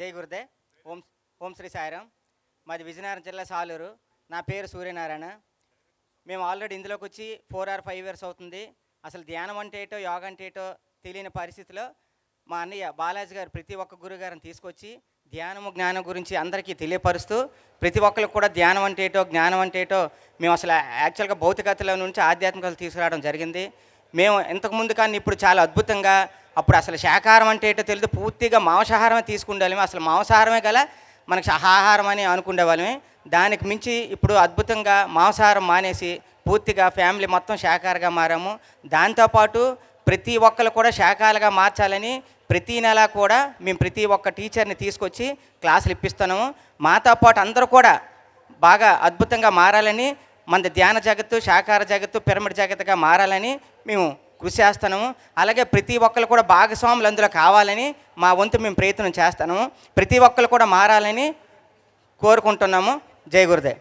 జై గురుదే. ఓం ఓం శ్రీ సాయిరామ్ మాది విజయనగరం జిల్లా సాలూరు. నా పేరు సూర్యనారాయణ. మేము ఆల్రెడీ ఇందులోకి వచ్చి ఫోర్ ఆర్ ఫైవ్ ఇయర్స్ అవుతుంది. అసలు ధ్యానం అంటే ఏటో యోగా అంటే ఏటో తెలియని పరిస్థితిలో మా అన్నయ్య బాలాజీ గారు ప్రతి ఒక్క గురువు గారిని తీసుకొచ్చి ధ్యానము జ్ఞానం గురించి అందరికీ తెలియపరుస్తూ ప్రతి ఒక్కరికి కూడా ధ్యానం అంటే ఏటో జ్ఞానం అంటే ఏటో మేము అసలు యాక్చువల్గా భౌతికతలో నుంచి ఆధ్యాత్మికత తీసుకురావడం జరిగింది. మేము ఇంతకుముందు కానీ ఇప్పుడు చాలా అద్భుతంగా అప్పుడు అసలు శాకాహారం అంటే ఏంటో తెలియదు పూర్తిగా మాంసాహారమే తీసుకుండాలి అసలు మాంసాహారమే గల మనకి ఆహారం అని అనుకునేవాళ్ళమే దానికి మించి ఇప్పుడు అద్భుతంగా మాంసాహారం మానేసి పూర్తిగా ఫ్యామిలీ మొత్తం శాకాహారగా మారాము. దాంతోపాటు ప్రతి ఒక్కరు కూడా శాఖాలుగా మార్చాలని ప్రతి నెల కూడా మేము ప్రతి ఒక్క టీచర్ని తీసుకొచ్చి క్లాసులు ఇప్పిస్తున్నాము. మాతో పాటు అందరూ కూడా బాగా అద్భుతంగా మారాలని మన ధ్యాన జగత్తు శాకాహార జగత్తు పిరమిడ్ జగత్తుగా మారాలని మేము కృషి చేస్తాను అలాగే ప్రతి ఒక్కరు కూడా భాగస్వాములు అందులో కావాలని మా వంతు మేము ప్రయత్నం చేస్తాము ప్రతి ఒక్కరు కూడా మారాలని కోరుకుంటున్నాము. జై గురుదేవ్.